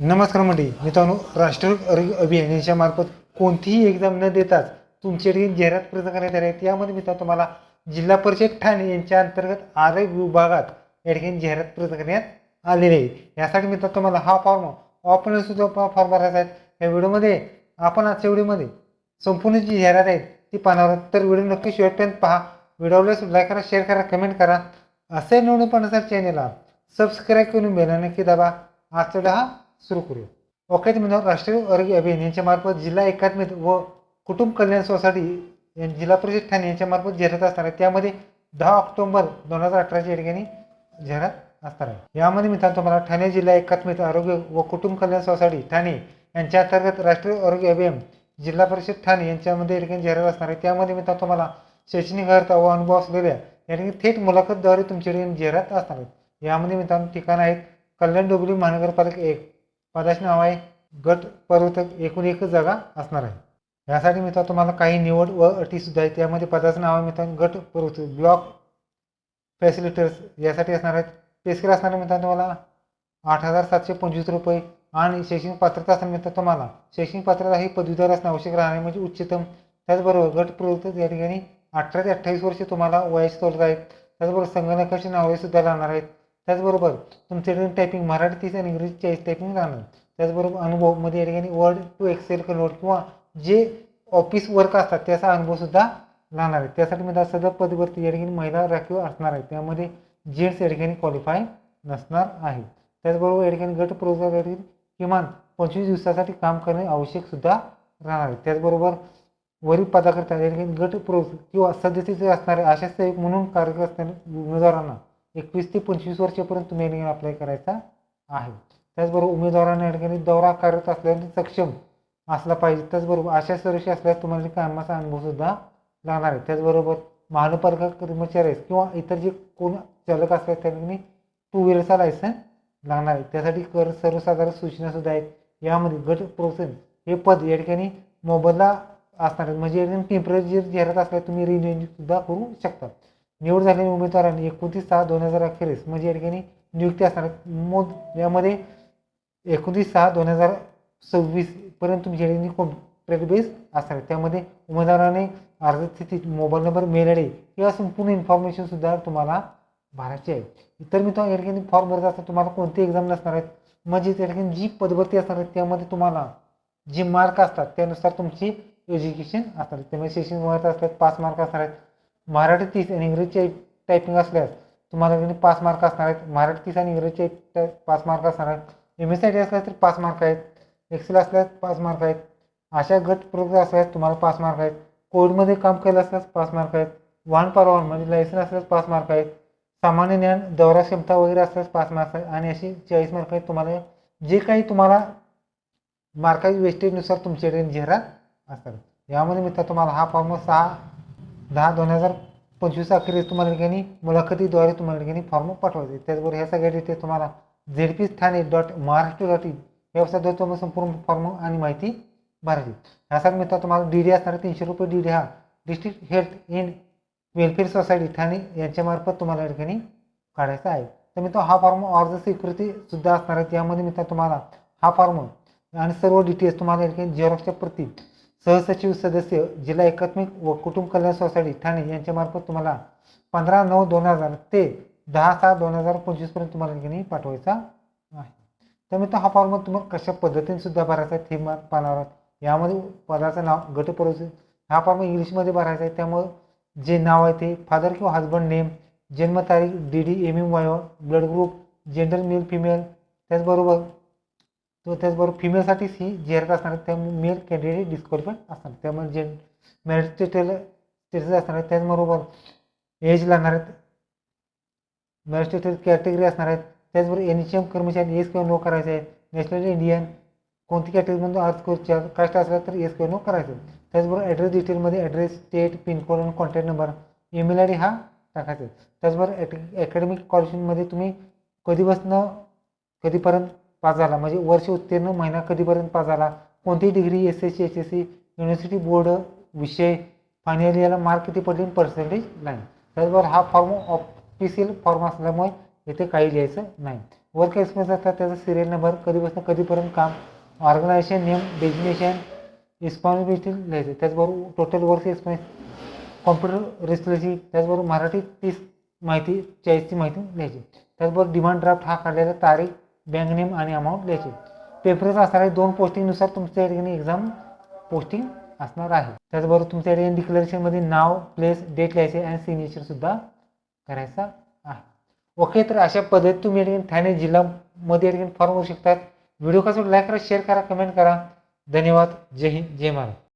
नमस्कार मंडळी मित्रांनो राष्ट्रीय आरोग्य अभियानाच्या मार्फत कोणतीही एक्झाम न देताच तुमच्याकडे जाहिरात प्रयत्न करण्यात आली आहे त्यामध्ये मित्रांनो तुम्हाला जिल्हा परिषद ठाणे यांच्या अंतर्गत आरोग्य विभागात या ठिकाणी जाहिरात प्रयत्न करण्यात आलेली आहे. यासाठी मित्रांनो तुम्हाला हा फॉर्म ऑफलाईन सुद्धा फॉर्म भरायचा आहे. या व्हिडिओमध्ये आपण आजच्या व्हिडिओमध्ये संपूर्ण जी जाहिरात आहे ती पाहणार तर व्हिडिओ नक्की शेवटपर्यंत पहा. व्हिडिओला लाईक करा शेअर करा कमेंट करा. असे निवडून पाहण्यासाठी चॅनेलला सबस्क्राईब करून बेल नक्की दाबा. आजचा हा सुरू करूया. ओके तर राष्ट्रीय आरोग्य अभियान यांच्या मार्फत जिल्हा एकात्मिक व कुटुंब कल्याण सोसायटी जिल्हा परिषद ठाणे यांच्या मार्फत जाहिरात असणार आहे. त्यामध्ये दहा ऑक्टोबर दोन हजार अठराच्या या ठिकाणी जाहिरात असणार आहे. यामध्ये मित्रांनो तुम्हाला ठाणे जिल्हा एकात्मिक आरोग्य व कुटुंब कल्याण सोसायटी ठाणे यांच्या अंतर्गत राष्ट्रीय आरोग्य अभियान जिल्हा परिषद ठाणे यांच्यामध्ये या ठिकाणी जाहिरात असणार आहे. त्यामध्ये मित्रांनो तुम्हाला शैक्षणिक अर्थ व अनुभव असलेल्या या ठिकाणी थेट मुलाखतद्वारे तुमच्या ठिकाणी जाहिरात असणार आहेत. यामध्ये मित्रांनो ठिकाण आहेत कल्याण डोंबिवली महानगरपालिका एक पदाचे नाव आहे गट पर्वतक एकूण एकच जागा असणार आहे. यासाठी मित्रांनो तुम्हाला काही निवड व अटीसुद्धा आहेत. त्यामध्ये पदाचं नाव आहे मित्रांनो गट पर्वत ब्लॉक फॅसिलिटर्स यासाठी असणार आहेत. पेस्कर असणार आहे मित्रांनो तुम्हाला आठ हजार सातशे पंचवीस रुपये आणि शैक्षणिक पात्रता असणार मित्रांनो तुम्हाला. शैक्षणिक पात्रता ही पदवीधर असणं आवश्यक राहणार म्हणजे उच्चतम. त्याचबरोबर गट प्रवृत्त या ठिकाणी अठरा ते अठ्ठावीस वर्षे तुम्हाला वयाची तोलगा आहे. त्याचबरोबर संगणकाची नावे सुद्धा राहणार आहेत. त्याचबरोबर तुमच्याकडे टायपिंग मराठी आणि इंग्रजी चाळीस टायपिंग राहणार त्याचबरोबर अनुभवमध्ये या ठिकाणी वर्ड टू एक्सेल कन्वर्ट किंवा जे ऑफिस वर्क असतात त्याचा अनुभव सुद्धा राहणार आहे. त्यासाठी मी सदर पदवरती या ठिकाणी महिला राखीव असणार आहे. त्यामध्ये जेंट्स या ठिकाणी क्वालिफाय नसणार आहे. त्याचबरोबर या ठिकाणी गट प्रवृत्त किमान पंचवीस दिवसासाठी काम करणे आवश्यक सुद्धा राहणार आहे. त्याचबरोबर वरील पदाकरता या ठिकाणी गट प्रवृत्त किंवा सदस्यचे असणारे आशा सेवक म्हणून कार्यरत असणाऱ्या उमेदवारांना एकवीस ते पंचवीस वर्षापर्यंत तुम्ही या ठिकाणी अप्लाय करायचा आहे. त्याचबरोबर उमेदवारांना या ठिकाणी दौरा करत असल्याने सक्षम असला पाहिजे. त्याचबरोबर अशा सर्विस असल्यास तुम्हाला कामाचा अनुभवसुद्धा लागणार आहे. त्याचबरोबर महानगरपालिका कर्मचारी आहेत किंवा इतर जे कोण चालक असतात त्या ठिकाणी टू व्हीलरचा लायसन लागणार आहे. त्यासाठी कर सर्वसाधारण सूचनासुद्धा आहेत. यामध्ये गट प्रोत्साहन हे पद या ठिकाणी मोबदला असणार आहेत. म्हणजे या ठिकाणी जाहिरात असल्यास तुम्ही रिन्यू करू शकता. निवड झालेल्या उमेदवारांनी एकोणतीस सहा दोन हजार अखेरीस म्हणजे या ठिकाणी नियुक्ती असणार आहे मोद यामध्ये एकोणतीस सहा दोन हजार सव्वीस पर्यंत तुमच्या ठिकाणी कॉन्ट्रॅक्ट बेस असणार आहे त्यामध्ये उमेदवाराने अर्ज स्थिती mobile number mail I D किंवा संपूर्ण इन्फॉर्मेशन सुद्धा तुम्हाला भरायची आहे. इतर मित्रांनो या ठिकाणी फॉर्म भरत असताना तुम्हाला कोणते एक्झाम नसणार आहेत? म्हणजे त्या ठिकाणी जी पदभरती असणार आहे त्यामध्ये तुम्हाला जे मार्क असतात त्यानुसार तुमची एज्युकेशन असणार त्यामुळे शैक्षणिक वयात असतात पाच मार्क असणार आहेत. मराठी तीस आणि इंग्रजीचे टायपिंग असल्यास तुम्हाला त्यांनी पाच मार्क असणार आहेत मराठी तीस आणि इंग्रजीचे पाच मार्क असणार आहेत. एम एस आय टी असल्यास तर पाच मार्क आहेत. एक्सेल असल्यास पाच मार्क आहेत. अशा गट प्रोग्राम असल्यास तुम्हाला पाच मार्क आहेत. कोविडमध्ये काम केलं असल्यास पाच मार्क आहेत. वाहन परवान म्हणजे लायसन असल्यास पाच मार्क आहेत. सामान्य ज्ञान दौरा क्षमता वगैरे असल्यास पाच मार्क आहेत. आणि अशी चाळीस मार्क आहेत तुम्हाला. जे काही तुम्हाला मार्काच्या वेस्टेजनुसार तुमच्याकडे जाहिरात असतात. यामध्ये मित्र तुम्हाला हा फॉर्म सहा दहा दोन हजार पंचवीस अखेरीस तुम्हाला ठिकाणी मुलाखतीद्वारे तुम्हाला ठिकाणी फॉर्म पाठवायचे त्याचबरोबर ह्या सगळ्या डिटेल्स तुम्हाला Z P Thane dot Maharashtra dot in वेबसाईटवर तुम्हाला संपूर्ण फॉर्म आणि माहिती भरायची ह्यासाठी मित्र तुम्हाला डी डी असणार तीनशे रुपये डी डी हा district health in welfare society Thane यांच्यामार्फत तुम्हाला या ठिकाणी काढायचा आहे. तर मित्र हा फॉर्म अर्ज स्वीकृतीसुद्धा असणार आहे त्यामध्ये मित्र तुम्हाला हा फॉर्म आणि सर्व डिटेल्स तुम्हाला या ठिकाणी झेरॉक्सच्या प्रती सहसचिव सदस्य जिल्हा एकात्मिक व कुटुंब कल्याण सोसायटी ठाणे यांच्यामार्फत तुम्हाला पंधरा नऊ दोन हजार ते दहा सहा दोन हजार पंचवीसपर्यंत तुम्हाला या ठिकाणी पाठवायचा आहे. तर मित्र हा फॉर्म तुम्हाला कशा पद्धतीने सुद्धा भरायचा आहे थीम पानावर पाहणार आहोत. यामध्ये पदाचं नाव गटपरोच हा फॉर्म इंग्लिशमध्ये भरायचा आहे. त्यामुळं जे नाव आहे ते फादर किंवा हजबंड नेम जन्मतारीख D D M M Y blood group gender male female त्याचबरोबर तो त्याचबरोबर फिमेलसाठीच ही जाहिरात असणार आहे त्यामुळे मेल कॅन्डिडेट डिस्क्वालिफाईड असणार त्यामुळे जे मॅरिट स्टेटल स्टेटस असणार आहे त्याचबरोबर एज लागणार आहेत. मॅरिट स्टेटस कॅटेगरी असणार आहेत. त्याचबरोबर एन एच एम कर्मचारी एस किंवा नो करायचे आहेत नॅशनल इंडियन कोणती कॅटेगरीमधून अर्ज करू कास्ट असला तर एस किंवा नो करायचं त्याचबरोबर ॲड्रेस डिटेलमध्ये ॲड्रेस स्टेट पिनकोड आणि contact number email I D हा टाकायचा त्याचबरोबर ॲट अकॅडमिक कॉलेजमध्ये तुम्ही कधीपासून कधीपर्यंत पास झाला. म्हणजे वर्ष उत्तीर्ण महिना कधीपर्यंत पास झाला? कोणती degree S S C H S C university board विषय? फायनल याला मार्क किती पडले? पर्सेंटेज नाही त्याचबरोबर हा फॉर्म ऑफिशियल फॉर्म असल्यामुळे इथे काही लिहायचं नाही. वर्क एक्सपिरियन्स असतात त्याचा सिरियल नंबर कधीपासून कधीपर्यंत काम ऑर्गनायझेशन नेम डेजिग्नेशन रिस्पॉन्सिबिलिटी लिहायचं. त्याचबरोबर total work experience computer responsibility त्याचबरोबर मराठी तीस माहिती चाळीसची माहिती लिहायची. त्याचबरोबर डिमांड ड्राफ्ट हा काढलेला तारीख बँक नेम आणि अमाऊंट लिहायची पेपरच असणारे दोन पोस्टिंगनुसार तुमच्या या ठिकाणी एक्झाम पोस्टिंग असणार आहे. त्याचबरोबर तुमच्या या ठिकाणी डिक्लेरेशनमध्ये नाव प्लेस डेट लिहायचे आणि सिग्नेचरसुद्धा करायचा आहे. ओके तर अशा पद्धतीत तुम्ही या ठिकाणी ठाणे जिल्ह्यामध्ये या ठिकाणी फॉर्म भरू शकतात. व्हिडिओ कसं लाईक करा शेअर करा कमेंट करा. धन्यवाद. जय हिंद जय महाराज